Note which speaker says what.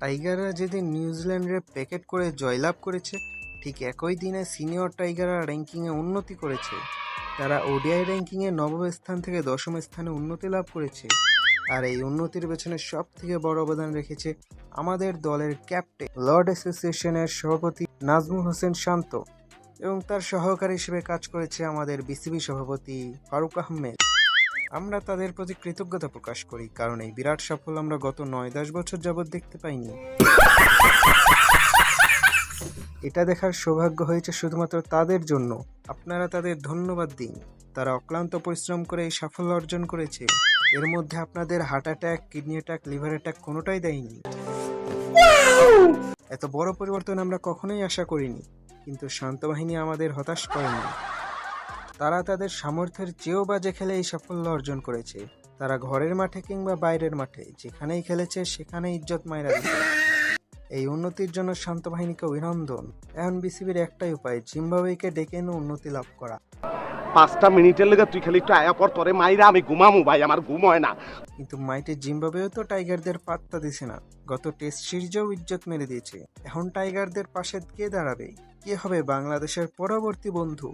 Speaker 1: টাইগাররা যেদিন নিউজিল্যান্ডের প্যাকেট করে জয়লাভ করেছে, ঠিক একই দিনে সিনিয়র টাইগাররা র্যাঙ্কিংয়ে উন্নতি করেছে। তারা ওডিআই র্যাঙ্কিংয়ে নবম স্থান থেকে দশম স্থানে উন্নতি লাভ করেছে। আর এই উন্নতির পেছনে সব থেকে বড় অবদান রেখেছে আমাদের দলের ক্যাপ্টেন, লর্ড অ্যাসোসিয়েশনের সভাপতি নাজমুল হোসেন শান্ত এবং তার সহকারী হিসেবে কাজ করেছে আমাদের বিসিবি সভাপতি ফারুক আহমেদ। আমরা তাদের প্রতি কৃতজ্ঞতা প্রকাশ করি, কারণ এই বিরাট সাফল্য আমরা গত নয় দশ বছর যাবৎ দেখতে পাইনি। এটা দেখার সৌভাগ্য হয়েছে শুধুমাত্র তাদের জন্য। আপনারা তাদের ধন্যবাদ দিন। তারা অক্লান্ত পরিশ্রম করে এই সাফল্য অর্জন করেছে। এর মধ্যে আপনাদের heart attack kidney attack liver attack কোনোটাই দেয়নি। এত বড় পরিবর্তন আমরা কখনোই আশা করিনি। কিন্তু শান্ত বাহিনী আমাদের হতাশ করেনি। তারা তাদের সামর্থ্যের চেয়েও বাজে খেলে এই সাফল্য অর্জন করেছে। তারা ঘরের মাঠে কিংবা বাইরের মাঠে যেখানেই খেলেছে সেখানেই ইজ্জত দিচ্ছে এই উন্নতির জন্য শান্ত বাহিনীকে অভিনন্দন। এখন বিসিবির একটাই উপায় জিম্বাবুয়েকে ডেকে এনে উন্নতি লাভ করা।
Speaker 2: পাঁচটা মিনিটের লেগে তুই খালি একটু আয়া পর তোরে মাইরা আমি ঘুমামু ভাই আমার ঘুম হয় না।
Speaker 1: কিন্তু মাইটে জিম্বাবুয়েও তো টাইগারদের পাত্তা দিছে না। গত টেস্ট সিরিজেও ইজ্জত মেরে দিয়েছে। এখন টাইগারদের পাশে কে দাঁড়াবে? কে হবে বাংলাদেশের পরবর্তী বন্ধু?